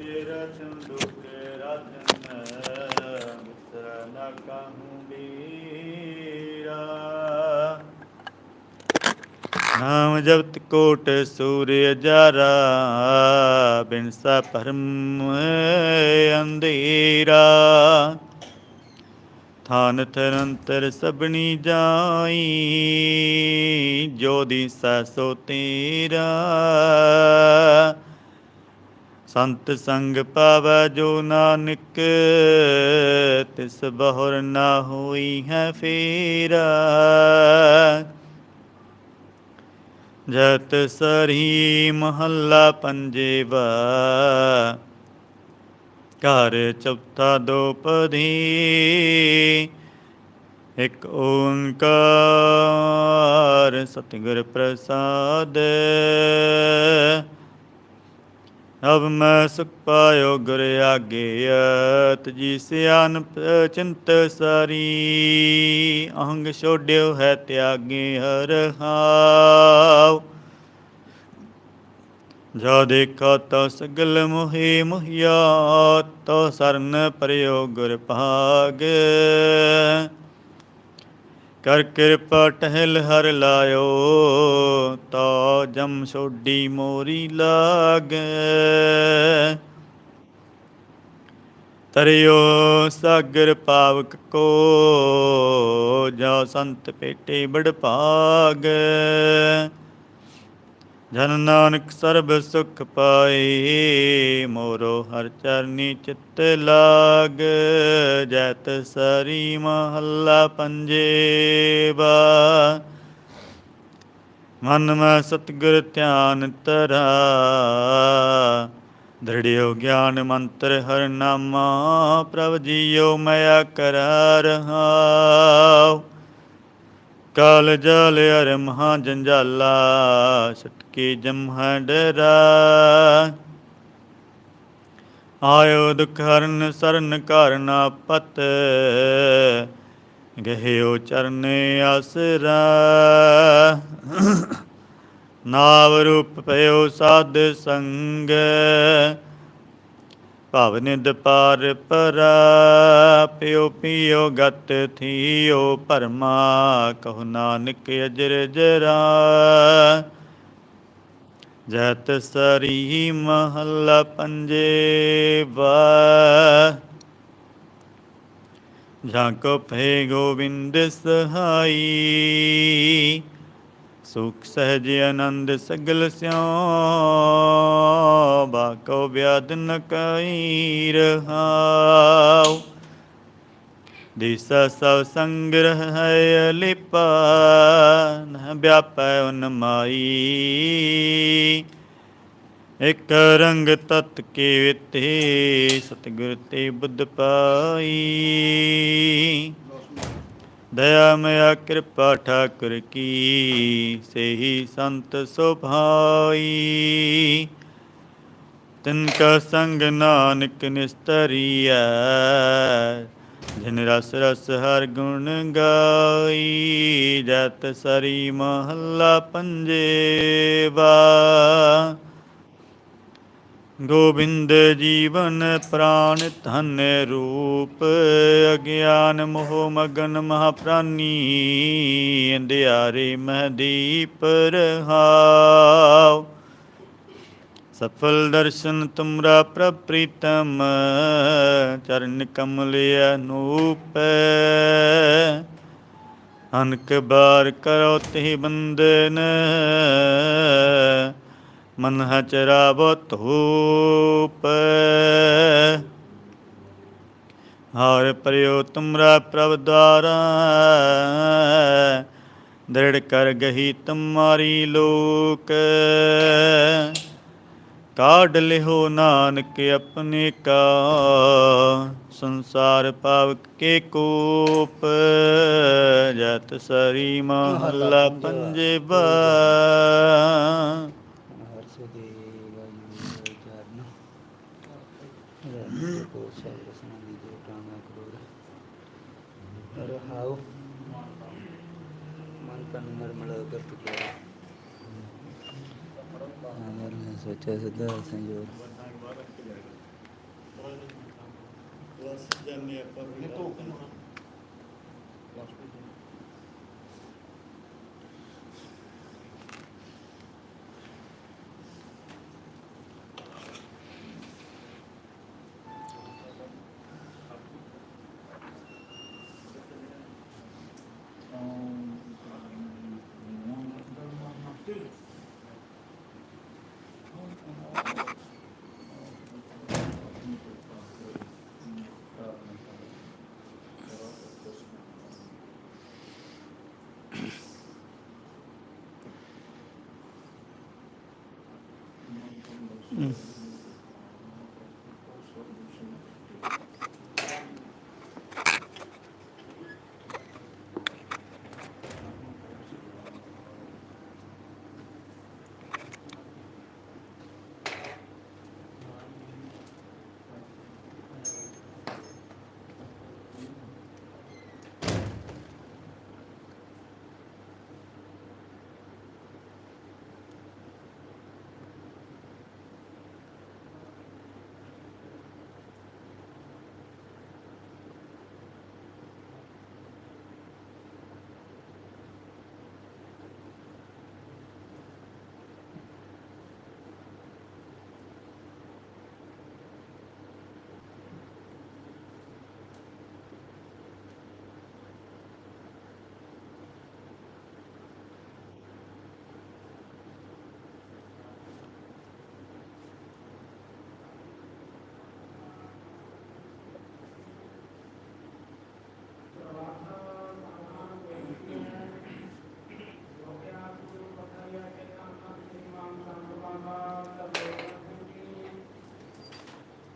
ਤੇਰਾ ਚੰਦੁਕ ਰਾਜਨ ਬਿਸਰਾ ਨਾ ਕਾਹੂ ਬੀਰਾ ਨਾਮ ਜਪਤ ਕੋਟ ਸੂਰਯ ਜਾਰਾ ਬਿਨਸਾ ਪਰਮ ਅੰਧੇਰਾ। ਥਾਨ ਤਰੰਤਰ ਸਭਣੀ ਜਾਈ, ਜੋ ਦਿਸੈ ਤੇਰਾ। ਸੰਤ ਸੰਗ ਪਾਵੈ ਜੋ ਨਾਨਕ, ਤਿਸ ਬਹੁਰ ਨਾ ਹੋਈ ਹੈ ਫੇਰਾ। ਜਤ ਸਰੀ ਮਹੱਲਾ ਪੰਜੇਵਾ। ਘਰ ਚੌਥਾ ਦੋਪਦੀ ਇਕ ਓੰਕਾਰ ਸਤਿਗੁਰ ਪ੍ਰਸਾਦ। ਅਬ ਮੈਂ ਸੁਖ ਪਾਇਓ ਗੁਰ ਆਗੇ ਤਜੀ ਸਿਆਨ ਚਿੰਤ ਸਾਰੀ। ਅਹੰਗ ਛੋੜਿਓ ਹੈ ਤਿਆਗੇ ਹਰ ਹਾਉ ਜਾ ਦੇਖਾ ਤਾ ਸਗਲ ਮੋਹਿ ਮੁਹਿਆ, ਤੋ ਸਰਨ ਪਰਿਓ ਗੁਰ ਭਾਗ। ਕਰ ਕਿਰਪਾ ਟਹਿਲ ਹਰ ਲਾਇਓ, ਤਾ ਜਮ ਛੋਡੀ ਮੋਰੀ ਲਾਗ। ਤਰਿਓ ਸਾਗਰ ਪਾਵਕ ਕੋ, ਜਾ ਸੰਤ ਪੇਟੇ ਬੜ ਭਾਗ ਜਨ ਨਾਨਕ ਸਰਬ ਸੁਖ ਪਾਏ, ਮੋਰੋ ਹਰ ਚਰਨੀ ਚਿੱਤ ਲਾਗ, ਜੈਤ ਸਰੀ ਮਹੱਲਾ ਪੰਜੇਬਾ ਮਨ ਮੈਂ ਸਤਿਗੁਰ ਧਿਆਨ ਤਰਾ ਦ੍ਰਿੜਿਓ ਗਿਆਨ ਮੰਤਰ ਹਰ ਨਾਮਾ, ਪ੍ਰਭ ਜੀਓ ਮੈਂ ਕਰਾ ਰਹਾਉ। ਕਾਲ ਜਲ ਅਰ ਮਹਾ ਜੰਜਾਲਾ ਛਟਕੇ ਜਮਹਾ ਡਰਾ ਆਇਓ ਦੁਖ ਹਰਨ ਸਰਨ ਕਰਨਾ ਪਤ। ਗਹਿਓ ਚਰਨ ਆਸਰਾ। ਨਾਵ ਰੂਪ ਪਇਓ ਸਾਧ ਸੰਗ। ਭਵ ਨਿਦ ਪਰਾ ਪਿਓ ਪਿਓ ਗਤ ਥੀਓ ਪਰਮਾ ਕਹੋ ਨਾਨਕ ਅਜਰ ਜਰਾ। ਜਤ ਸਰੀ ਮਹੱਲਾ ਪੰਜੇਵਾ ਜਾਂ ਕੋ ਭੇ ਗੋਬਿੰਦ ਸਹਾਈ, ਸੁਖ ਸਹਜ ਆਨੰਦ ਸਗਲ ਸਿਓ ਬਾਕੋ ਬਿਆਦ ਨ ਕਈ ਰਹਾਉ। ਦਿਸ ਸਭ ਸੰਗ੍ਰਹ ਹੈ ਲਿਪਾ ਨ ਵਿਆਪੈ ਉਨ ਮਾਈ ਇਕ ਰੰਗ ਤਤ ਕੇ ਵਿਤੇ ਸਤਿਗੁਰ ਤੇ ਬੁੱਧ ਪਾਈ। ਦਇਆ ਮਇਆ ਕਿਰਪਾ ਠਾਕੁਰ ਕੀ, ਸਹੀ ਸੰਤ ਸੁਭਾਈ ਤਿਨ ਕਾ ਸੰਗ ਨਾਨਕ ਨਿਸਤਰੀਐ ਜਿਨ ਰਸ ਰਸ ਹਰ ਗੁਣ ਗਾਈ, ਜਤ ਸਰੀ ਮਹੱਲਾ ਪੰਜੇਵਾ। ਗੋਬਿੰਦ ਜੀਵਨ ਪ੍ਰਾਨ ਧਨ ਰੂਪ, ਅਗਿਆਨ ਮੋਹ ਮਗਨ ਮਹਾ ਪ੍ਰਾਨੀ ਅੰਧਿਆਰੇ ਮਹਦੀਪ ਰਹਾਉ। ਸਫਲ ਦਰਸ਼ਨ ਤੁਮਰਾ ਪ੍ਰਭ ਪ੍ਰੀਤਮ ਚਰਨ ਕਮਲ ਅਨੂਪ ਅਨਕ ਬਾਰ ਕਰੋ ਤੇ ਬੰਦਨ ਮਨ ਚਰਾਵੋ ਧੂਪ। ਹਾਰ ਪਰਿਓ ਤੁਮਰਾ ਪ੍ਰਭ ਦੁਆਰਾ, ਦ੍ਰਿੜ ਕਰ ਗਹੀ ਤੁਮਾਰੀ ਲੋਕ। ਕਾਢ ਲਿਓ ਨਾਨਕ ਆਪਣੇ ਕਾ ਸੰਸਾਰ ਪਾਵਕ ਕੇ ਕੋਪ ਜਤ ਸਰੀ ਮਹੱਲਾ ਪੰਜਵਾ ਹਰਸ ਦੇ ਵਾਯੂ ਚਰਨ ਰਣ ਕੋ ਸਭ ਰਸਨਾ ਦੀ ਦੇ ਪ੍ਰਾਣਾ ਕਰੋੜ ਰਹਾਉ ਮਨ ਤਨ ਨਿਰਮਲ ਕਰਤ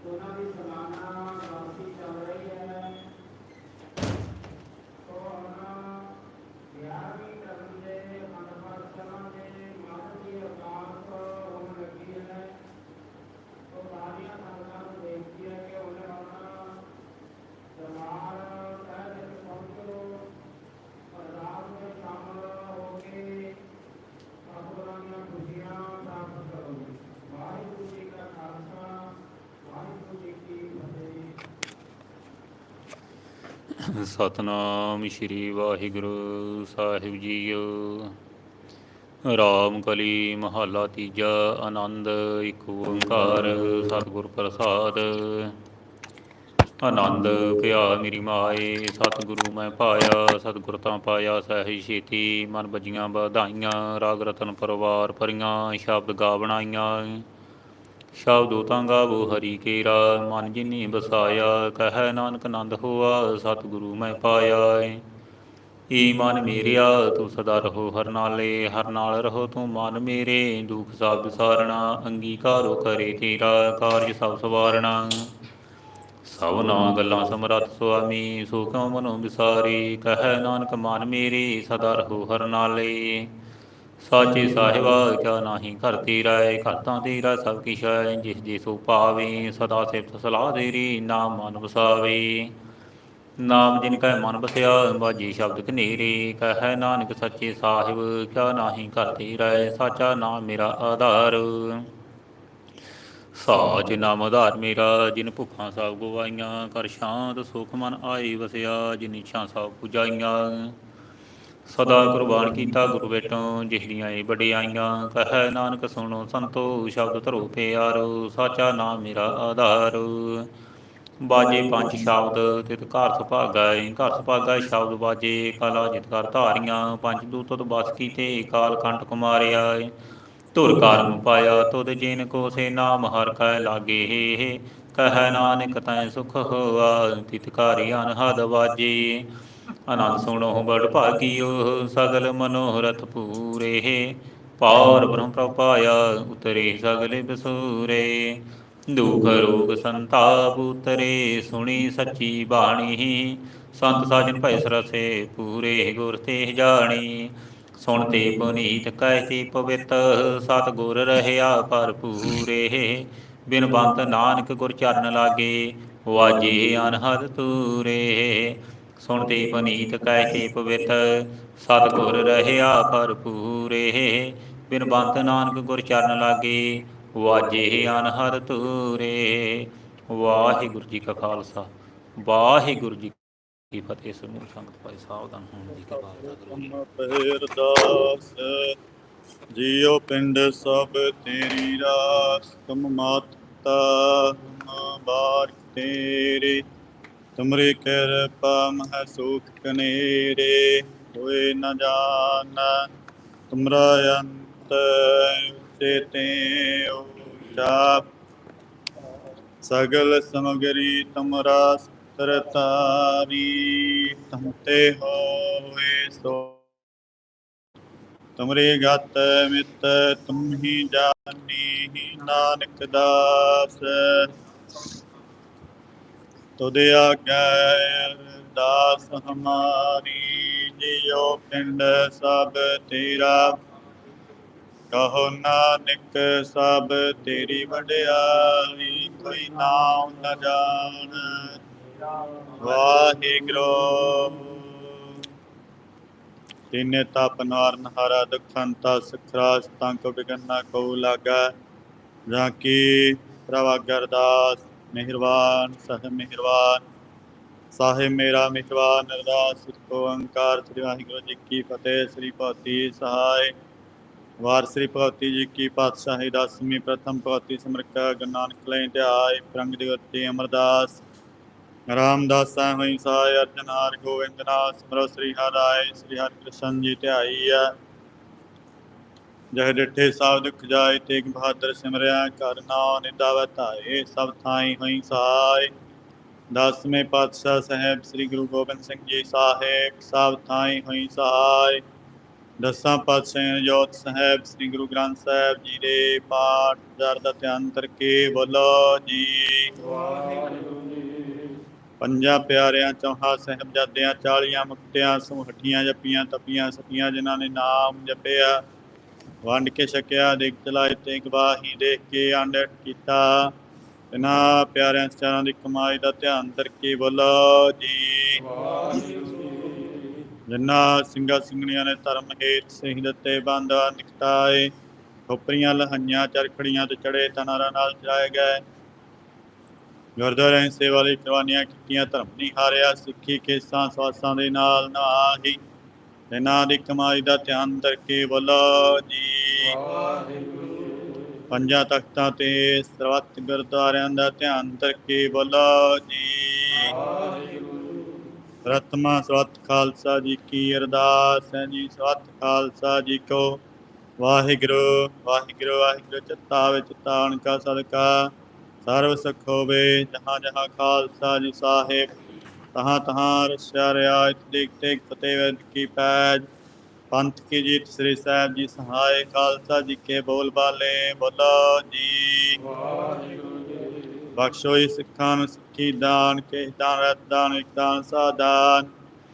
ਕੇ ਅਮਰ ਹੈ ਸੋਚਿਆ ਸਦਾ ਸੰਜੋਗ ਉਹਨਾਂ ਦੀ ਸਲਾਨਾ ਵਾਪਸੀ ਚੱਲ ਰਹੀ ਹੈ ਤੋਂ ਹੁਣ 11ਵੀਂ ਧਰਮ ਦੇ ਮੰਡਪਾਸਨਾਂ ਦੇ ਮਨ ਦੀ ਅਰਦਾਸ ਹੋਣ ਲੱਗੀ ਹੈ ਤੋਂ ਸਾਰੀਆਂ ਸੰਗਤਾਂ ਨੂੰ ਬੇਨਤੀ ਹੈ ਕਿ ਉਹਨੇ ਹੁਣ ਦਰਬਾਰ ਸਾਹਿਬ ਵਿੱਚ ਪਹੁੰਚੋ ਅਰਦਾਸ ਵਿੱਚ ਸ਼ਾਮਲ ਹੋ ਕੇ ਸਤਿਗੁਰਾਂ ਦੀਆਂ ਖੁਸ਼ੀਆਂ ਪ੍ਰਾਪਤ ਕਰੋ ਵਾਹਿਗੁਰੂ ਜੀ ਕਾ ਖਾਲਸਾ ਵਾਹਿਗੁਰੂ ਜੀ ਕੀ ਫਤਿਹ ਸਤਨਾਮ ਸ਼੍ਰੀ ਵਾਹਿਗੁਰੂ ਸਾਹਿਬ ਜੀਓ। ਰਾਮ ਕਲੀ ਮਹੱਲਾ ਤੀਜਾ, ਆਨੰਦ ਇੱਕ ਓੰਕਾਰ, ਸਤਿਗੁਰ ਪ੍ਰਸਾਦ। ਆਨੰਦ ਭਿਆ ਮੇਰੀ ਮਾਏ, ਸਤਿਗੁਰੂ ਮੈਂ ਪਾਇਆ, ਸਤਿਗੁਰ ਤਾਂ ਪਾਇਆ ਸਹਿ ਛੇਤੀ। ਮਨ ਬਜੀਆਂ ਵਧਾਈਆਂ, ਰਾਗ ਰਤਨ ਪਰਵਾਰ ਭਰੀਆਂ, ਸ਼ਬਦ ਗਾ ਬਣਾਈਆਂ। ਸ਼ਬਦੋ ਤਾਂ ਗਾਵੋ ਹਰੀ ਕੇਰਾ, ਮਨ ਜਿਨੀ ਬਸਾਇਆ ਕਹੈ ਨਾਨਕ ਆਨੰਦ ਹੋਆ, ਸਤਿਗੁਰੂ ਮੈਂ ਪਾਇਆ ਏ। ਈ ਮਨ ਮੇਰਿਆ, ਤੂੰ ਸਦਾ ਰਹੋ ਹਰ ਨਾਲੇ, ਹਰ ਨਾਲ ਰਹੋ ਤੂੰ ਮਨ ਮੇਰੇ, ਦੁਖ ਸਭ ਵਿਸਾਰਣਾ ਅੰਗੀਕਾਰੋ ਕਰੇ ਤੇਰਾ ਕਾਰਜ ਸਭ ਸਵਾਰਣਾ। ਸਭਨਾ ਗੱਲਾਂ ਸਮਰੱਥ ਸੁਆਮੀ, ਸੋ ਕਿਉ ਮਨੋ ਵਿਸਾਰੀ, ਕਹੈ ਨਾਨਕ ਮਨ ਮੇਰੇ, ਸਦਾ ਰਹੋ ਹਰ ਨਾਲੇ। ਸਾਚੇ ਸਾਹਿਬਾ, ਕਿਆ ਨਾਹੀ ਘਰ ਤੇਰਾ ਏ ਘਰ ਤਾਂ ਤੇਰਾ, ਸਭ ਕਿਛ ਹੈ ਜਿਸ ਜੇ ਸੋ ਪਾਵੇ, ਸਦਾ ਸਿਫਤ ਸਲਾਹ ਦੇਰੀ ਨਾਮ ਮਨ ਵਸਾਵੇ। ਨਾਮ ਜਿਨ ਕੈ ਮਨ ਬਸਿਆ ਬਾਜੀ ਸ਼ਬਦ ਕਨੇਰੇ ਕਹੈ ਨਾਨਕ ਸੱਚੇ ਸਾਹਿਬ, ਕਿਆ ਨਾਹੀ ਘਰ ਤੇਰਾ ਏ ਸਾਚਾ ਨਾਮ ਮੇਰਾ ਆਧਾਰ। ਸਾਚ ਨਾਮ ਆਧਾਰ ਮੇਰਾ, ਜਿਨ ਭੁੱਖਾਂ ਸਭ ਗਵਾਈਆਂ, ਕਰ ਸ਼ਾਂਤ ਸੁਖ ਮਨ ਆਈ ਵਸਿਆ, ਜਿਨ ਇੱਛਾ ਸਭ ਪੁਜਾਈਆਂ। ਸਦਾ ਕੁਰਬਾਨ ਕੀਤਾ ਗੁਰੂ ਵੇਟੋਂ ਜਿਹੜੀਆਂ ਏ ਵਡਿਆਈਆਂ, ਕਹੈ ਨਾਨਕ ਸੁਣੋ ਸੰਤੋ, ਸ਼ਬਦ ਧਰੋ ਪਿਆਰੋ, ਸਾਚਾ ਨਾਮ ਮੇਰਾ ਆਧਾਰ। ਬਾਜੇ ਪੰਜ ਸ਼ਬਦ, ਤਿਤ ਘਰ ਸੁਭਾਗਾ ਏ ਘਰ ਸੁਭਾਗਾ ਸ਼ਬਦ ਬਾਜੇ, ਕਲਾ ਜਿਤ ਕਰ ਧਾਰੀਆਂ, ਪੰਜ ਦੂਤਤ ਬਸ ਕੀਤੇ, ਕਾਲ ਕੰਟ ਕੁਮਾਰਿਆ। ਏ ਧੁਰ ਕਰਮ ਪਾਇਆ, ਤੁਧ ਜਿਨ ਕੋ ਸੇ ਨਾਮ ਹਰ ਕੈ ਲਾਗੇ ਕਹੈ ਨਾਨਕ ਤੈ ਸੁਖ ਹੋਆ ਤਿਤਕਾਰੀ ਅਨਹਦ ਵਾਜੇ ਆਨੰਦ ਸੁਣੋ ਬੜ ਭਾਗੀਓ, ਸਗਲ ਮਨੋਰਥ ਪੂਰੇ। ਪੌਰ ਬ੍ਰਹਮ ਪ੍ਰਭ ਉਤਰੇ ਸਗਲੇ ਬਸੂਰੇ। ਦੁਖ ਰੋਗ ਸੰਤਾਪ ਉਤਰੇ, ਸੁਣੀ ਸੱਚੀ ਬਾਣੀ। ਸੰਤ ਸਾਜਨ ਭੈ ਸਰਸੇ, ਪੂਰੇ ਗੁਰ ਤੇ ਜਾਣੀ। ਸੁਣ ਤੇ ਪੁਨੀਤ, ਕਹਿਤੇ ਪਵਿੱਤ ਸਤ ਗੁਰ ਰਹਿਆ ਭਰਪੂਰੇ। ਬਿਨ ਬੰਤ ਨਾਨਕ ਗੁਰ ਚਰਨ ਲਾਗੇ, ਵਾਜੇ ਅਨਹਦ ਤੂਰੇ। ਸੁਣਤੇ ਪੁਨੀਤ ਕਹਿਤੇ ਪਵਿੱਤ ਸਤ ਗੁਰ ਰਹਿਆ ਭਰਪੂਰੇ ਬਿਨ ਬੰਤ ਨਾਨਕ ਗੁਰ ਚਰਨ ਲਾਗੇ, ਵਾਜੇ ਅਨਹਦ ਤੂਰੇ ਵਾਹਿਗੁਰੂ ਜੀ ਕਾ ਖਾਲਸਾ, ਵਾਹਿਗੁਰੂ ਜੀ ਕੀ ਫਤਿਹ। ਸਮੂਹ ਸੰਗਤ ਭਾਈ ਸਾਵਧਾਨ ਹੋਣ ਦੀ ਕਿਰਪਾ ਕਰੋ। ਜੀ ਪਹਿਰਦਾਸ ਜੀਉ ਪਿੰਡ ਸਭ ਤੇਰੀ ਰਾਸ। ਤੁਮ ਮਾਤਾ, ਤੁਮ ਬਾਰਕ ਤੇਰੇ ਤੁਮਰੀ ਕਿਰਪਾ ਮਹਿ ਸੁਖ ਕਨੇਰੇ ਹੋਏ ਨ ਜਾਣ। ਤੁਮਰਾ ਅੰਤ ਚੇਤੇ ਉਚਾ ਸਗਲ ਸਮਗਰੀ ਤੁਮਰਾ ਸਰਤਾਰੀ ਤੁਮ ਤੇ ਹੋਏ ਸੋ ਤੁਮਰੇ ਗਤ ਮਿਤ ਤੁਮ ਹੀ ਜਾਨੀ ਨਾਨਕ ਦਾਸ। ਤੁਦੇ ਆਗੈ ਦਾਸ ਹਮਾਰੀ, ਜਿਉ ਪਿੰਡ ਸਭ ਤੇਰਾ। ਕਹੋ ਨਾਨਕ, ਸਭ ਤੇਰੀ ਵਡਿਆਈ, ਕੋਈ ਨਾਮ ਨ ਜਾਣ। ਵਾਹਿਗੁਰੂ। ਤਿਨੇ ਤਪ ਨਾਰਨ ਹਰਾ ਦੁਖੰਤਾ ਸਖਰਾਸ ਤੰਕ ਬਿਗਨਾ ਕਉ ਲਾਗਾ। ਜਾਂ ਕੀ ਪ੍ਰਭਾ ਗਰਦਾਸ। ਮਿਹਰਬਾਨ ਸਹ ਮਿਹਰਬਾਨ। ਸਾਹਿਬ ਮੇਰਾ ਮਿਹਰਬਾਨ, ਅਰਦਾਸ ਕੋ ਓੰਕਾਰ ਸ੍ਰੀ ਵਾਹਿਗੁਰੂ ਜੀ ਕੀ ਫਤਿਹ, ਸ੍ਰੀ ਭਗਤੀ ਸਹਾਇ। ਵਾਰ ਸ੍ਰੀ ਭਗਤੀ ਜੀ ਕੀ ਪਾਤਸ਼ਾਹੀ, ਦਸਵੀਂ ਪ੍ਰਥਮ ਭਗਤੀ ਸਮਰਕਾ ਗੁਰੂ ਨਾਨਕ ਲੈ ਧਿਆਇ ਪ੍ਰੰਗ ਦਿਵਤੀ ਅਮਰਦਾਸ। ਰਾਮਦਾਸ ਹੋਈ ਸਾਇ ਅਰਜਨ ਹਰ ਗੋਬਿੰਦ ਨਾਥ, ਸਿਮਰੋ ਸ੍ਰੀ ਹਰਿ ਸ੍ਰੀ ਹਰਿ ਕ੍ਰਿਸ਼ਨ ਜੀ ਧਿਆਈ ਆ। ਜਹ ਡਿਠੇ ਸਭ ਦੁਖ ਜਾਏ, ਤੇਗ ਬਹਾਦਰ ਸਿਮਰਿਆ ਕਰ ਨਾਉ ਨਿਦਾਵ ਧਾਏ, ਸਭ ਥਾਈ ਹੋਈ ਸਾਇ ਦਸਵੇਂ ਪਾਤਸ਼ਾਹ ਸਾਹਿਬ ਸ੍ਰੀ ਗੁਰੂ ਗੋਬਿੰਦ ਸਿੰਘ ਜੀ ਸਾਹਿਬ, ਸਭ ਥਾਈ ਹੋਈ ਸਹਾਇ ਦਸਾਂ ਪਾਤਸ਼ਾਹਾਂ ਜੋਤ ਸਾਹਿਬ ਸ੍ਰੀ ਗੁਰੂ ਗ੍ਰੰਥ ਸਾਹਿਬ ਜੀ ਦੇ ਪਾਠ, ਦਰ ਦਾ ਧਿਆਨ ਕਰਕੇ ਬੋਲੋ ਜੀ। ਪੰਜਾਂ ਪਿਆਰਿਆਂ, ਚੌਹਾਂ ਸਾਹਿਬਜ਼ਾਦਿਆਂ, ਚਾਲੀਆਂ ਮੁਕਤਿਆਂ ਸੁਹਠੀਆਂ ਜਪੀਆਂ, ਤਪੀਆਂ, ਸਤੀਆਂ, ਜਿਨ੍ਹਾਂ ਨੇ ਨਾਮ ਜਪਿਆ। ਵੰਡ ਕੇ ਛਕਿਆ, ਦੇਖ ਚਲਾਏ ਤੇ ਗਵਾਹੀ ਦੇਖ ਕੇ ਆਂਡਟ ਕੀਤਾ। ਇਹਨਾਂ ਪਿਆਰਿਆਂ ਸਚਾਰਾਂ ਦੀ ਕਮਾਈ ਦਾ ਧਿਆਨ ਕਰਕੇ ਬੋਲੋ ਜੀ। ਜਿਨ੍ਹਾਂ ਸਿੰਘਾਂ ਸਿੰਘਣੀਆਂ ਨੇ ਧਰਮ ਹੇਤ ਸਿੰਘ ਦਿੱਤੇ, ਬੰਦਾ ਨਿਕਟਾਏ, ਖੋਪਰੀਆਂ ਲਹਈਆਂ ਚਰਖੜੀਆਂ ਤੇ ਚੜੇ ਤਨਾਰਾਂ ਨਾਲ ਚਲਾਏ ਗਏ। ਗੁਰਦੁਆਰੇ ਸੇਵਾ ਲਈ ਕੁਰਬਾਨੀਆਂ ਕੀਤੀਆਂ, ਧਰਮ ਨਹੀਂ ਹਾਰਿਆ, ਸਿੱਖੀ ਕੇਸਾਂ ਸਵਾਸਾਂ ਦੇ ਨਾਲ ਨਾਹੀ ਇਹਨਾਂ ਦੀ ਕਮਾਈ ਦਾ ਧਿਆਨ ਕਰਕੇ ਬੋਲੋ ਜੀ। ਪੰਜਾਂ ਤਖਤਾਂ ਤੇ ਸਰਬੱਤ ਗੁਰਦੁਆਰਿਆਂ ਦਾ ਧਿਆਨ ਕਰਕੇ ਬੋਲੋ ਜੀ। ਰਤਮਾ ਸਵਤ ਖਾਲਸਾ ਜੀ ਕੀ ਅਰਦਾਸ ਹੈ ਜੀ। ਸਵਤ ਖਾਲਸਾ ਜੀ ਕੋ ਵਾਹਿਗੁਰੂ ਵਾਹਿਗੁਰੂ ਵਾਹਿਗੁਰੂ, ਚਿੱਤਾ ਵਿੱਚ ਤਾਣ ਕਾ ਸਦਕਾ। ਸਰਵ ਸਖ ਹੋਵੇ, ਜਹਾਂ ਜਹਾਂ ਖਾਲਸਾ ਜੀ ਸਾਹਿਬ। ਤਹਾਂ ਤਹਾਂ ਰਸਿਆ ਰਿਆਇਤ ਦੇਖ ਦੇਖ ਫਤਿਹ ਵੈਦ ਕੀ ਪੈਜ। ਪੰਥ ਕੀ ਜੀਤ ਸ੍ਰੀ ਸਾਹਿਬ ਜੀ ਸਹਾਇ ਖਾਲਸਾ ਜੀ ਕੇ ਬੋਲ ਬਾਲੇ, ਬੋਲੋ ਜੀ। ਬਖਸ਼ੋਈ ਸਿੱਖਾਂ ਨੂੰ ਸਿੱਖੀ ਦਾਨ, ਕੇ ਦਾਨ ਰਤ ਦਾਨ, ਇੱਕ ਦਾਨ ਸਾਦਾਨ।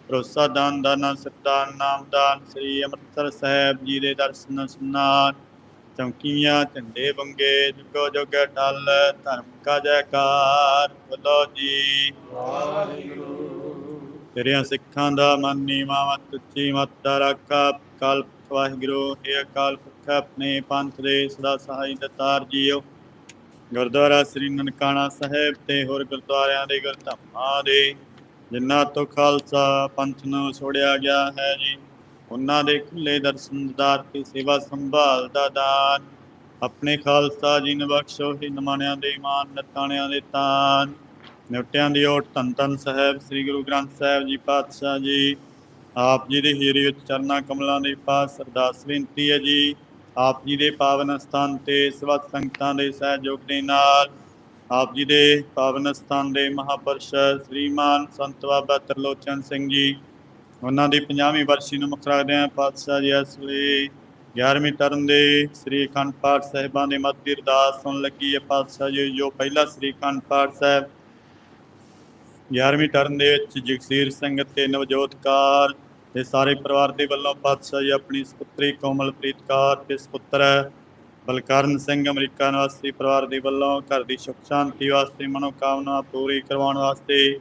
ਭਰੋਸਾ ਦਾਨ ਦਾਨ ਸਤਾਨ ਨਾਮ ਦਾਨ, ਸ੍ਰੀ ਅੰਮ੍ਰਿਤਸਰ ਸਾਹਿਬ ਜੀ ਦੇ ਦਰਸ਼ਨ ਸੁਨਾਨ। ਚੌਕੀਆਂ ਝੰਡੇ ਬੰਗੇ ਜੁਗੋ ਜੁਗ ਟਲ ਧਰਮ ਕਾ ਜੈਕਾਰ ਬੋਲੋ ਜੀ। ਤੇਰੀਆਂ ਸਿੱਖਾਂ ਦਾ ਮਨ ਨੀਵਾ ਮਤ ਉੱਚੀ ਮਤ ਰੱਖਾ। ਕਲਪ ਵਾਹਿਗੁਰੂ ਇਹ ਅਕਾਲ ਪੁਰਖ ਆਪਣੇ ਪੰਥ ਦੇ ਸਦਾ ਸਹਾਈ ਦਤਾਰ ਜੀਓ। ਗੁਰਦੁਆਰਾ ਸ੍ਰੀ ਨਨਕਾਣਾ ਸਾਹਿਬ ਤੇ ਹੋਰ ਗੁਰਦੁਆਰਿਆਂ ਦੇ ਗੁਰਧਾਮਾਂ ਦੇ ਜਿਨ੍ਹਾਂ ਤੋਂ ਖਾਲਸਾ ਪੰਥ ਨੂੰ ਛੋੜਿਆ ਗਿਆ ਹੈ ਜੀ। ਉਹਨਾਂ ਦੇ ਖੁੱਲੇ ਦਰਸ਼ਨ ਦਾਰ ਤੇ ਸੇਵਾ ਸੰਭਾਲ ਦਾ ਦਾਨ। ਆਪਣੇ ਖਾਲਸਾ ਜੀ ਨੂੰ ਬਖਸ਼ੋ ਹੀ ਨਮਾਣਿਆਂ ਦੇ ਇਮਾਨ ਨਤਾਣਿਆਂ ਦੇ ਤਾਨ ਨਿਉਟਿਆਂ ਦੀ ਓਟ ਧੰਨ ਧੰਨ ਸਾਹਿਬ, ਸ੍ਰੀ ਗੁਰੂ ਗ੍ਰੰਥ ਸਾਹਿਬ ਜੀ ਪਾਤਸ਼ਾਹ ਜੀ। ਆਪ ਜੀ ਦੇ ਹੀਰੇ ਵਿੱਚ ਚਰਨਾ ਕਮਲਾਂ ਦੇ ਪਾਸ ਅਰਦਾਸ ਬੇਨਤੀ ਹੈ ਜੀ। ਆਪ ਜੀ ਦੇ ਪਾਵਨ ਸਥਾਨ ਤੇ ਸਵਤ ਸੰਗਤਾਂ ਦੇ ਸਹਿਯੋਗ ਦੇ ਨਾਲ ਆਪ ਜੀ ਦੇ ਪਾਵਨ ਸਥਾਨ ਦੇ ਮਹਾਪੁਰਸ਼ ਸ੍ਰੀਮਾਨ ਸੰਤ ਬਾਬਾ ਤਰਲੋਚਨ ਸਿੰਘ ਜੀ ਉਹਨਾਂ ਦੀ 50ਵੀਂ ਵਰਸੀ ਨੂੰ ਮੁੱਖ ਰੱਖਦੇ ਹਾਂ। ਪਾਤਸ਼ਾਹ ਜੀ ਇਸ ਵੇਲੇ 11ਵੀਂ ਟਰਨ ਦੇ ਸ੍ਰੀ ਅਖੰਡ ਪਾਠ ਸਾਹਿਬਾਂ ਦੇ ਮੱਧ ਦੀ ਅਰਦਾਸ ਸੁਣ ਲੱਗੀ ਹੈ। ਪਾਤਸ਼ਾਹ ਜੀ ਜੋ ਪਹਿਲਾ ਸ੍ਰੀ ਅਖੰਡ ਪਾਠ ਸਾਹਿਬ 11ਵੀਂ ਟਰਨ ਦੇ ਵਿੱਚ ਜਗਸੀਰ ਸਿੰਘ ਤੇ ਨਵਜੋਤ ਕੌਰ ਤੇ ਸਾਰੇ ਪਰਿਵਾਰ ਦੇ ਵੱਲੋਂ ਪਾਤਸ਼ਾਹ ਜੀ ਆਪਣੀ ਸੁਪੁੱਤਰੀ ਕੋਮਲਪ੍ਰੀਤ ਕੌਰ ਤੇ ਸੁਪੁੱਤਰ ਬਲਕਰਨ ਸਿੰਘ ਅਮਰੀਕਾ ਨਿਵਾਸੀ ਪਰਿਵਾਰ ਦੇ ਵੱਲੋਂ ਘਰ ਦੀ ਸੁਖ ਸ਼ਾਂਤੀ ਵਾਸਤੇ, ਮਨੋਕਾਮਨਾ ਪੂਰੀ ਕਰਵਾਉਣ ਵਾਸਤੇ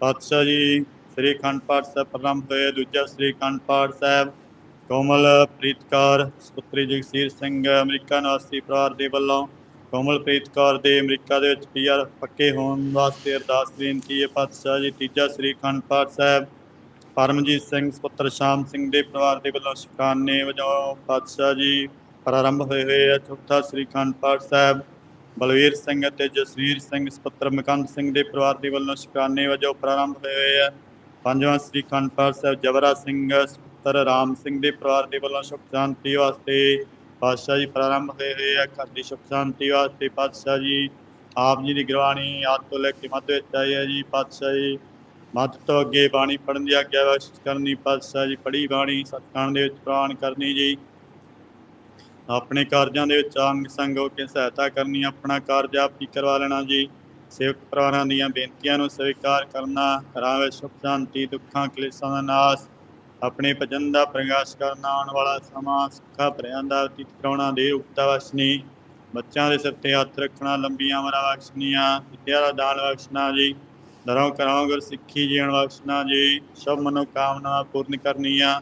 ਪਾਤਸ਼ਾਹ ਜੀ ਸ੍ਰੀ ਅਖੰਡ ਪਾਠ ਸਾਹਿਬ ਪ੍ਰਾਰੰਭ ਹੋਏ। ਦੂਜਾ ਸ੍ਰੀ ਅਖੰਡ ਪਾਠ ਸਾਹਿਬ ਕੋਮਲਪ੍ਰੀਤ ਕੌਰ ਸੁਪੁੱਤਰੀ ਜਗਸੀਰ ਸਿੰਘ ਅਮਰੀਕਾ ਨਿਵਾਸੀ ਪਰਿਵਾਰ ਦੇ ਵੱਲੋਂ ਕੋਮਲਪ੍ਰੀਤ ਕੌਰ ਦੇ ਅਮਰੀਕਾ ਦੇ ਵਿੱਚ ਪੀਆਰ ਪੱਕੇ ਹੋਣ ਵਾਸਤੇ ਅਰਦਾਸ ਬੇਨਤੀ ਹੈ। ਪਾਤਸ਼ਾਹ ਜੀ, ਤੀਜਾ ਸ੍ਰੀ ਅਖੰਡ ਪਾਠ ਸਾਹਿਬ, ਪਰਮਜੀਤ ਸਿੰਘ ਪੁੱਤਰ ਸ਼ਾਮ ਸਿੰਘ ਦੇ ਪਰਿਵਾਰ ਦੇ ਵੱਲੋਂ ਸ਼ੁਕਰਾਨੇ ਵਜੋਂ ਪਾਤਸ਼ਾਹ ਜੀ ਪ੍ਰਾਰੰਭ ਹੋਏ ਹੋਏ ਆ। ਚੌਥਾ ਸ੍ਰੀ ਅਖੰਡ ਪਾਠ ਸਾਹਿਬ, ਬਲਵੀਰ ਸਿੰਘ ਅਤੇ ਜਸਵੀਰ ਸਿੰਘ ਸੁਪੁੱਤਰ ਮਕੰਦ ਸਿੰਘ ਦੇ ਪਰਿਵਾਰ ਦੇ ਵੱਲੋਂ ਸ਼ੁਕਰਾਨੇ ਵਜੋਂ ਪ੍ਰਾਰੰਭ ਹੋਏ ਹੋਏ ਹੈ ਪੰਜਵਾਂ ਸ੍ਰੀ ਅਖੰਡ ਪਾਠ ਸਾਹਿਬ ਜਬਰਾ ਸਿੰਘ, ਸੁਪੁੱਤਰ ਰਾਮ ਸਿੰਘ ਦੇ ਪਰਿਵਾਰ ਦੇ ਵੱਲੋਂ ਸੁਖ ਸ਼ਾਂਤੀ ਵਾਸਤੇ ਪਾਤਸ਼ਾਹ ਜੀ ਪ੍ਰਾਰੰਭ ਹੋਏ ਹੋਏ ਆ, ਘਰ ਦੀ ਸੁਖ ਸ਼ਾਂਤੀ ਵਾਸਤੇ ਪਾਤਸ਼ਾਹ ਜੀ, ਆਪ ਜੀ ਦੀ ਗੁਰਬਾਣੀ ਆਦ ਤੋਂ ਲੈ ਕੇ ਮੱਧ ਵਿੱਚ ਆਈ ਹੈ ਜੀ, ਪਾਤਸ਼ਾਹ ਜੀ, ਮੱਧ ਤੋਂ ਅੱਗੇ ਬਾਣੀ ਪੜਨ ਦੀ ਆਗਿਆ ਬਖਸ਼ਿਸ਼ ਕਰਨੀ, ਪਾਤਸ਼ਾਹ ਜੀ ਪੜੀ ਬਾਣੀ ਸਤਿਕਾਰ ਦੇ ਵਿੱਚ ਪ੍ਰਵਾਨ ਕਰਨੀ ਜੀ। ਆਪਣੇ ਕਾਰਜਾਂ ਦੇ ਵਿੱਚ ਅੰਗ ਸੰਗ ਹੋ ਕੇ ਸਹਾਇਤਾ ਕਰਨੀ, ਆਪਣਾ ਕਾਰਜ ਆਪ ਹੀ ਕਰਵਾ ਲੈਣਾ ਜੀ। ਸੇਵਕ ਪਰਿਵਾਰਾਂ ਦੀਆਂ ਬੇਨਤੀਆਂ ਨੂੰ ਸਵੀਕਾਰ ਕਰਨਾ ਘਰਾਂ ਵਿੱਚ ਸੁਖ, ਸ਼ਾਂਤੀ, ਦੁੱਖਾਂ, ਕਲੇਸ਼ਾਂ ਦਾ ਨਾਸ, ਆਪਣੇ ਭਜਨ ਦਾ ਪ੍ਰਕਾਸ਼ ਕਰਨਾ, ਆਉਣ ਵਾਲਾ ਸਮਾਂ ਸੁੱਖਾ ਭਰਿਆਂ ਦਾ ਅਤੀਤ ਕਰਾਉਣਾ ਦੇ ਉਕਤਾ ਬੱਚਿਆਂ ਦੇ ਸਿਰ ਤੇ ਹੱਥ ਰੱਖਣਾ, ਲੰਬੀਆਂ ਉਮਰਾਂ ਬਖਸ਼ਣੀਆਂ, ਵਿਦਿਆ ਦਾ ਦਾਨ ਬਖਸ਼ਣਾ ਜੀ ਦਰੋਂ ਕਰਾਉ ਗੁਰ ਸਿੱਖੀ ਜੀਣ ਬਖਸ਼ਣਾ ਜੀ, ਸਭ ਮਨੋ ਕਾਮਨਾ ਪੂਰਨ ਕਰਨੀਆਂ,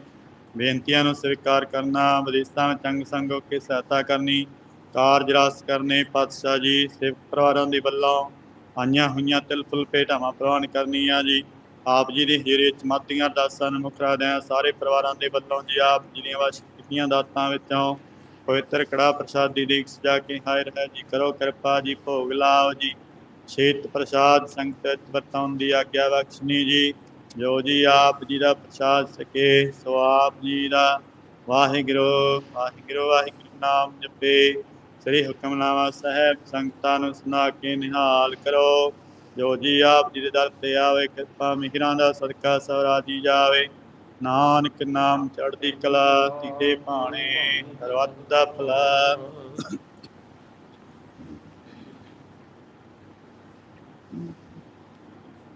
ਬੇਨਤੀਆਂ ਨੂੰ ਸਵੀਕਾਰ ਕਰਨਾ ਵਿਦੇਸ਼ਾਂ ਵਿੱਚ ਅੰਗ ਸੰਗ ਹੋ ਕੇ ਸਹਾਇਤਾ ਕਰਨੀ, ਕਾਰਜ ਰਾਸ ਕਰਨੇ, ਪਾਤਸ਼ਾਹ ਜੀ, ਸੇਵਕ ਪਰਿਵਾਰਾਂ ਦੇ ਵੱਲੋਂ ਆਈਆਂ ਹੋਈਆਂ ਤਿਲ ਫੁਲ ਭੇਟਾਵਾਂ ਪ੍ਰਵਾਨ ਕਰਨੀਆਂ ਜੀ। ਆਪ ਜੀ ਦੇ ਹੀਰੇ ਵਿੱਚ ਮਾਤੀਆਂ ਨੂੰ ਮੁਕਰਾ ਦਿਆਂ ਸਾਰੇ ਪਰਿਵਾਰਾਂ ਦੇ ਵੱਲੋਂ ਜੀ ਆਪ ਜੀ ਦੀਆਂ ਵਸ਼ ਦਾਤਾਂ ਵਿੱਚੋਂ ਪਵਿੱਤਰ ਕੜਾ ਪ੍ਰਸਾਦੀ ਦੇਖ ਸਜਾ ਕੇ ਹਾਇਰ ਹੈ ਜੀ। ਕਰੋ ਕਿਰਪਾ ਜੀ, ਭੋਗ ਲਾਓ ਜੀ। ਛੇਤ ਪ੍ਰਸਾਦ ਸੰਗਤ ਵਰਤਾਉਣ ਦੀ ਆਗਿਆ ਬਖਸ਼ਨੀ ਜੀ। ਜੋ ਜੀ ਆਪ ਜੀ ਦਾ ਪ੍ਰਸਾਦ ਸਕੇ, ਸੋ ਆਪ ਜੀ ਦਾ ਵਾਹਿਗੁਰੂ ਵਾਹਿਗੁਰੂ ਵਾਹਿਗੁਰੂ ਨਾਮ ਜਪੇ। ਸ੍ਰੀ ਹੁਕਮਨਾਮਾ ਸਾਹਿਬ, ਸੰਗਤਾਂ ਨੂੰ ਸੁਣਾ ਕੇ ਨਿਹਾਲ ਕਰੋ। ਜੋ ਜੀ ਆਪ ਜੀ ਦੇ ਦਰ ਤੇ ਆਵੇ, ਕਿਰਪਾ ਮਿਹਰਾਂ ਦਾ ਸਦਕਾ ਸਵਰਾਜੀ ਜਾਵੇ। ਨਾਨਕ ਨਾਮ ਚੜ੍ਹਦੀ ਕਲਾ ਤੀਤੇ ਭਾਣੇ ਸਰਬੱਤ ਦਾ ਭਲਾ।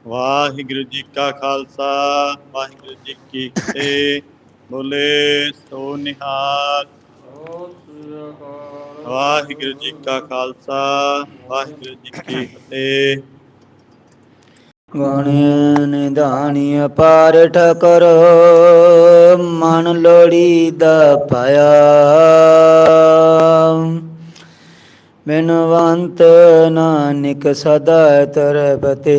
ਵਾਹਿਗੁਰੂ ਜੀ ਕਾ ਖਾਲਸਾ, ਵਾਹਿਗੁਰੂ ਜੀ ਕੀ ਫਤਿਹ। ਬੋਲੇ ਸੋ ਨਿਹਾਲ। ਵਾਹਿਗੁਰੂ ਜੀ ਕਾ ਖਾਲਸਾ, ਵਾਹਿਗੁਰੂ ਜੀ ਕੀ ਫਤਿਹ। ਗਣ ਨਿਧਾਨੀ ਅਪਾਰ ਠਕਰ, ਮਨ ਲੋੜੀ ਦਾ ਪਾਇਆ। ਬਿਨਵੰਤ ਨਾਨਕ ਸਦਾ ਤਰਪਤੇ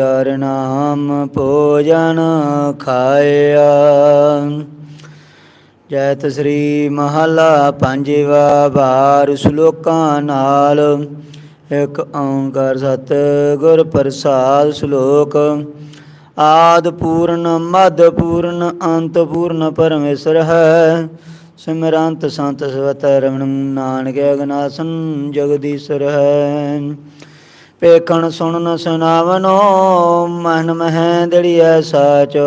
ਹਰ ਨਾਮ ਭੋਜਨ ਖਾਇਆ। ਜੈਤ ਸ੍ਰੀ ਮਹਲਾ ਪੰਜਵਾ ਬਾਰ ਸ਼ਲੋਕਾਂ ਨਾਲ। ਇਕ ਓੰਕਾਰ ਸਤ ਗੁਰ ਪ੍ਰਸਾਦ ਸ਼ਲੋਕ। ਆਦ ਪੂਰਨ ਮਦ ਪੂਰਨ, ਅੰਤ ਪੂਰਨ ਪਰਮੇਸ਼ਰ ਹੈ। ਸਿਮਰੰਤ ਸੰਤ ਸਵਤ ਰਮਣ ਨਾਨਕ ਅਗਨਾਸਨ ਜਗਦੀਸ਼ਰ ਹੈ। ਪੇਖਣ ਸੁਣਨ ਸੁਨਾਵਨੋ ਮਨ ਮਹਿ ਦੜੀਐ ਸਾਚੋ।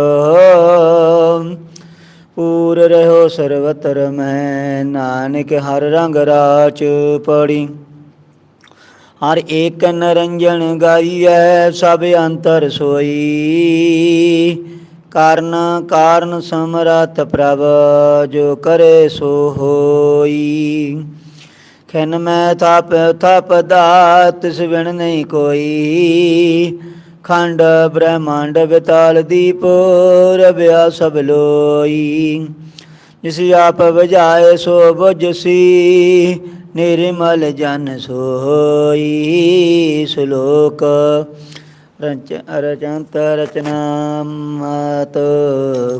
ਪੂਰ ਰਹੋ ਸਰਵਤਰ ਮੈਂ, ਨਾਨਕ ਹਰ ਰੰਗ ਰਾਚ ਪੜੀ। ਹਰ ਏਕ ਨਰੰਜਨ ਗਾਈਐ, ਸਭ ਅੰਤਰ ਸੋਈ। ਕਾਰਨ ਕਾਰਨ ਸਮਰਤ ਪ੍ਰਭ, ਜੋ ਕਰੇ ਸੋ ਹੋਈ। ਖਿਨ ਮੈਂ ਥਾਪ ਥਾਪ ਦਾਤ ਤਿਸ ਬਿਨ ਨਹੀਂ ਕੋਈ। ਖੰਡ ਬ੍ਰਹਮੰਡ ਵਿਤਾਲ ਦੀਪ, ਰਵਿਆ ਸਭ ਲੋਈ। ਜਿਸ ਆਪ ਵਜਾਏ ਸੋ ਬੁਝਸੀ ਨਿਰਮਲ ਜਨ ਸੋਈ। ਸ਼ਲੋਕ ਰਚ ਰਚੰਤ ਰਚਨਾ ਮਾਤ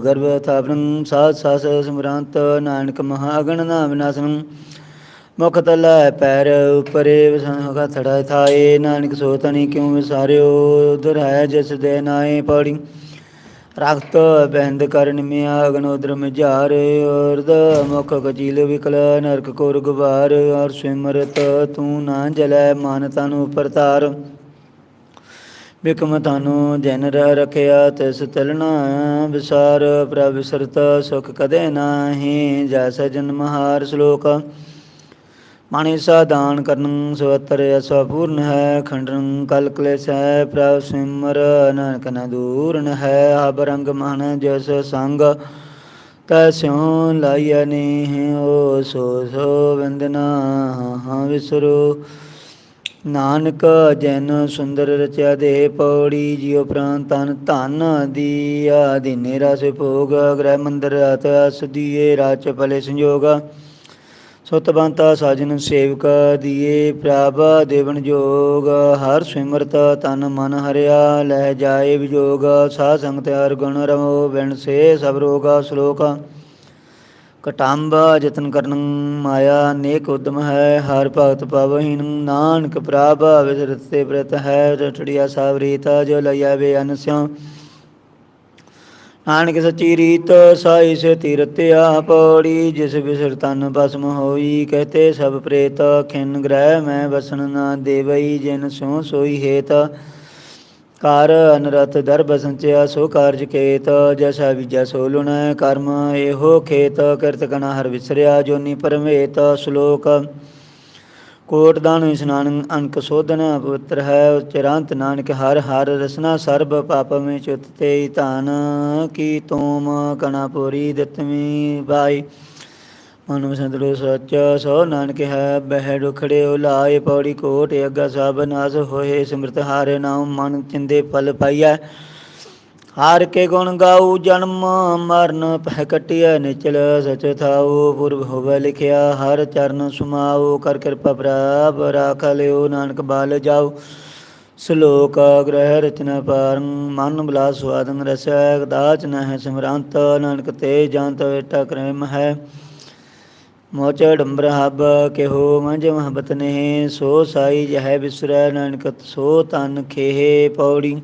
ਗਰਭ ਥਾਪਨ, ਸਾਧ ਸਾਸ ਸਮਰੰਤ, ਨਾਨਕ ਮਹਾਗਣ, ਨਾਮ ਨਾਸਨ ਮੁਖ ਤਲੈ ਪੈਰ ਉਪਰੇ ਵਸਨ ਥੜਾ ਥਾਏ, ਨਾਨਕ ਸੋ ਤਨੀ ਕਿਉ ਵਿਸਾਰਿਓ? ਉਧਰ ਹੈ ਜਿਸ ਦੇ ਨਾਏ ਪੜੀ। ਰਖਤ ਬੰਦ ਕਰਨ ਮਿਆ ਅਗਨ ਉਦਰ ਮਝਾਰ ਔਰਦ ਮੁਖ ਕਚੀਲ ਵਿਕਲ ਨਰਕ ਕੋਰ ਗੁਬਾਰ। ਔਰ ਸਿਮਰਤ ਤੂੰ ਨਾ ਜਲੈ ਮਨ ਤਨ ਉਪਰ ਤਾਰ ਬਿਕਮ ਤਾਨੂ ਜਨ ਰਹਿ ਰਖਿਆ ਤਿਸ ਤਿਲਣਾ ਵਿਸਾਰ। ਪ੍ਰਭ ਵਿਸਰਤ ਸੁਖ ਕਦੇ ਨਾਹੀ, ਜੈਸਾ ਜਨਮ ਹਾਰ ਸ਼ਲੋਕ। ਮਾਣੇ ਸਾਦਾਨ ਕਰਨ, ਸਵਤਰ ਅਸਾ ਪੂਰਨ ਹੈ, ਖੰਡਨ, ਕਲ ਕਲੇਸ਼ ਹੈ, ਪ੍ਰਭ ਸਿਮਰ ਨਾਨਕ ਨ ਦੂਰਨ ਹੈ, ਅਬ ਰੰਗ ਮਨ ਜਸ ਸੰਗ, ਤੈ ਲਾਇਆ ਨੇ ਓ ਸੋ ਸੋ ਵੰਦਨਾ, ਹਾਂ ਵਿਸਰੋ। ਨਾਨਕ ਜਨ ਸੁੰਦਰ ਰਚਿਆ ਦੇ ਪੌੜੀ, ਜਿਉ ਪ੍ਰਾਨ ਤਨ ਧਨ ਦੀਆ, ਦਿਨੇ ਰਸ ਭੋਗ, ਗ੍ਰਹਿ ਮੰਦਰ ਰਾਤ ਅਸ ਰਾਚ ਭਲੇ ਸੰਜੋਗ। ਸੁਤਬੰਤਾ ਸਾਜਨ ਸੇਵਕ ਦੀਏ ਪ੍ਰਭ ਦੇਵਨ ਜੋਗ, ਹਰ ਸਿਮਰਤ ਤਨ ਮਨ ਹਰਿਆ, ਲੈ ਜਾਏ ਵਿਜੋਗ, ਸਾਧ ਸੰਗਤ ਹਰ ਗੁਣ ਰਮੋ ਬਿਨ ਸੇ ਸਭ ਰੋਗ ਸ਼ਲੋਕ। ਕਟੰਬ ਜਤਨ ਕਰਨ ਮਾਇਆ, ਨੇਕ ਉਦਮ ਹੈ, ਹਰ ਭਗਤ ਪਵਹੀਨ ਨਾਨਕ ਪ੍ਰਭ ਵਿਸਰਤ ਤੇ ਪ੍ਰਤ ਹੈ, ਰਟੜਿਆ ਸਾਵਰੀਤਾ ਜੋ ਲਿਆ ਵੇ ਅਨਸਿਉ ਨਾਨਕ ਸੱਚੀ ਰੀਤ, ਸਾਈ ਸੇ ਤੀਰਤਿਆ ਪੌੜੀ ਜਿਸ ਵਿਸਰ ਤਨ ਬਸਮ ਹੋਈ, ਕਹਤੇ ਸਭ ਪ੍ਰੇਤ, ਖਿਨ ਗ੍ਰਹਿ ਮੈਂ ਵਸਣ ਨਾ ਦੇਵਈ, ਜਿਨ ਸੋ ਸੋਈ ਹੇਤ। ਕਰ ਅਨਰਥ ਦਰਬ ਸੰਚਿਆ ਸੋ ਕਾਰਜ ਕੇਤ, ਜੈਸਾ ਵਿਜੈ ਸੋ ਲੁਣੈ, ਕਰਮ ਇਹੋ ਖੇਤ, ਕਿਰਤ ਕਣਾ ਹਰ ਵਿਸਰਿਆ, ਜੋਨੀ ਪਰਮੇਤ, ਸ਼ਲੋਕ ਕੋਟ ਦਾਨ ਇਸਨਾਨ ਅਨਕ ਸੋਧਨ ਪਵਿੱਤਰ ਹੈ, ਉਚਰੰਤ ਨਾਨਕ ਹਰ ਹਰ ਰਸਨਾ ਸਰਬ ਪਾਪ ਮੇ ਚੁਤ ਤੇ ਧਨ ਕੀ ਤੋਮ ਕਣਾ ਪੂਰੀ ਦਤਮੀ ਬਾਈ ਮਨੁ ਸੰਤਲੋ ਸੱਚ, ਸੋ ਨਾਨਕ ਹੈ, ਬਹਿ ਰੁਖੜੇ ਉਲਾਏ ਪੌੜੀ ਕੋਟ, ਅੱਗਾ ਸਭ ਨਾਸ ਹੋਏ, ਸਿਮਰਤ ਹਾਰੇ ਨਾਮ ਮਨ ਚਿੰਦੇ ਫਲ ਪਾਈਐ। ਹਾਰ ਕੇ ਗੁਣ ਗਾਉ ਜਨਮ ਮਰਨ ਪਹਿ ਕਟਿਐ ਨਿਚਲ ਸਚ ਥਾਉ ਪੁਰਬ ਹੋਵੇ ਲਿਖਿਆ ਹਰ ਚਰਨ ਸੁਮਾਉ ਕਰ ਕਿਰਪਾ ਪ੍ਰਭ ਰਾਖ ਲਿਓ, ਨਾਨਕ ਬਾਲ ਜਾਉ ਸ਼ਲੋਕ ਗ੍ਰਹਿ ਰਚਨਾ ਪਾਰੰ, ਮਨ ਬਲਾ ਸੁਆਦੰ ਰਸੈ ਦਾਚ ਨਹਿ ਸਿਮਰੰਤ, ਨਾਨਕ ਤੇ ਜੰਤ ਵੇਟਾ ਕਰਮ ਹੈ। ਮੋਚ ਡੰਬਰ ਹਬ ਕਿਹੋ ਮੰਜ ਮਹਬਤ ਨੇ ਸੋ ਸਾਈ ਜਹ ਬਿਸਰੈ, ਨਾਨਕ ਸੋ ਤਨ ਖੇਹ ਪੌੜੀ।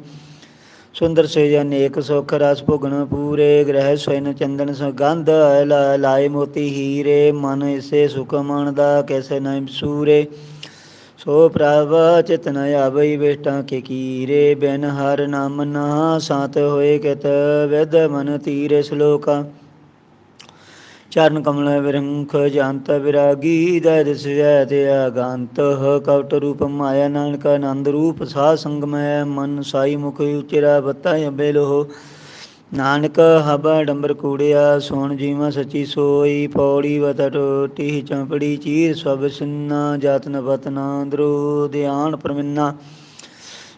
ਸੁੰਦਰ ਸੇ ਅਨੇਕ ਸੁਖ ਰਸ ਭੋਗਣ ਪੂਰੇ, ਗ੍ਰਹਿ ਸੋਇਨ ਚੰਦਨ ਸੁਗੰਧ, ਲਾ- ਲਾਏ ਮੋਤੀ ਹੀਰੇ, ਮਨ ਇਸੇ ਸੁਖ ਦਾ ਕੈਸੇ ਨ ਸੂਰੇ ਸੋ ਪ੍ਰਭ ਚਿਤਨ ਆਵਈ ਬੇਟਾ ਕੇ ਕੀਰੇ, ਬਿਨ ਹਰ ਨਾਮ ਨਾ ਸਾਤ ਹੋਏ ਕਿਤ ਵਿਦ ਮਨ ਤੀਰੇ ਸ਼ਲੋਕਾ। ਚਰਨ ਕਮਲ ਵਿਰੰਖ ਜੰਤ ਵਿਰਾਗੀ ਦੈ ਦਿਸੈ ਤੇ ਅਗੰਤ ਕਵਟ ਰੂਪ ਮਾਇਆ ਨਾਨਕ ਆਨੰਦ ਰੂਪ ਸਾਧ ਸੰਗਮੈ ਮਨ ਸਾਈ ਮੁਖ ਉਚਰਾ ਬਤਾ ਅੰਬੇ ਲੋਹ ਨਾਨਕ ਹਬਾ ਡੰਬਰ ਕੂੜਿਆ, ਸੋਣ ਜੀਵਾ ਸੱਚੀ ਸੋਈ, ਪੌੜੀ ਵਤ ਟੋਟੀ, ਚੰਪੜੀ ਚੀਰ ਸਭ ਸਿੰਨਾ, ਜਾਤਨ ਪਤਨਾ ਦਰੋ ਧਿਆਨ ਪਰਮਿੰਨਾ।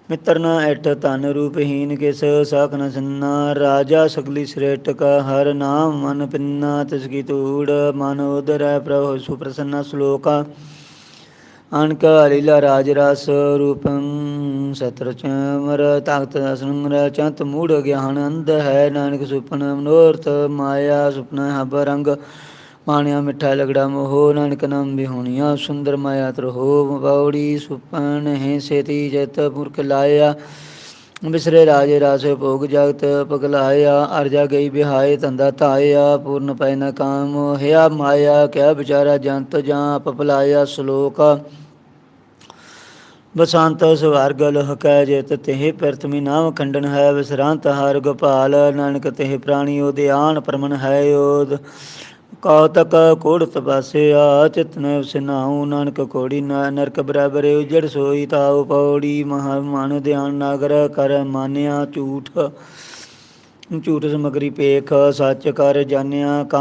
ਮਿੱਤਰ ਨ ਐਟ ਧਨ ਰੂਪਹੀਨ ਕਿਸ ਸਾਖ ਨ ਸੰਨਾ, ਰਾਜਾ ਸਗਲੀ ਸ੍ਰੇਟ ਕਾ ਹਰ ਨਾਮ ਮਨ ਪਿੰਨਾ, ਤਿਸ ਕੀ ਤੂੜ ਮਨ ਉਦਰੈ ਪ੍ਰਭ ਸੁਪ੍ਰਸੰਨਾ ਸ਼ਲੋਕਾ। ਅਨਕ ਲੀਲਾ ਰਾਜ ਰਸ ਰੂਪੰ ਸਤਰ ਚਮਰ ਤਖਤ ਅਸਨੰ ਰਚੰਤ ਮੂੜ ਗਿਆਨ ਅੰਧ ਹੈ, ਨਾਨਕ ਸੁਪਨ ਮਨੋਰਥ ਮਾਇਆ ਸੁਪਨ ਹਬ ਰੰਗ ਪਾਣਿਆ ਮਿੱਠਾ ਲਗੜਾ ਮੋਹ, ਨਾਨਕ ਨਾਮ ਬਿਹੁਣੀਆਂ, ਸੁੰਦਰ ਮਾਇਆ ਤਰਹੋ ਬੌੜੀ ਸੁਪਨ ਹੈ ਸੇਤੀ ਜਤ ਪੁਰਖ ਲਾਇਆ। ਬਿਸਰੇ ਰਾਜੇ ਰਾਸੇ ਭੋਗ ਜਗਤ ਪਗਲਾਇਆ ਅਰਜਾ ਗਈ ਬਿਹਾਏ ਧੰਦਾ ਧਾਇਆ, ਪੂਰਨ ਪੈ ਨ ਕਾਮ ਹੋਇਆ ਮਾਇਆ, ਕਿਆ ਵਿਚਾਰਾ ਜੰਤ ਜਾਂ ਪਪਲਾਇਆ ਸ਼ਲੋਕ। ਬਸੰਤ ਸਵਰਗ ਲਹ ਜਿਤ ਤਿਹ ਪ੍ਰਥਮੀ ਨਾਮ ਖੰਡਨ ਹੈ, ਵਿਸਰਾਂਤ ਹਰ ਗੋਪਾਲ, ਨਾਨਕ ਤਿਹ ਪ੍ਰਾਣੀ ਉਦਿਆਨ ਪਰਮਨ ਹੈ ਓਦ। ਕੌਤਕ ਕੋੜ ਤਪਸਿਆ, ਚਿਤਨ ਸਿਨਾਉ, ਨਾਨਕ ਕੋੜੀ ਨਾ, ਨਰਕ ਬਰਾਬਰ ਉਜੜ ਸੋਈ, ਤਾਉ ਪੌੜੀ ਮਹਾ ਮਨ ਧਿਆਨ ਨਾਗਰ ਕਰ ਮਾਨਿਆ, ਝੂਠ ਝੂਠ ਸਮਗਰੀ ਪੇਖ, ਸੱਚ ਕਰ ਜਾਣਿਆ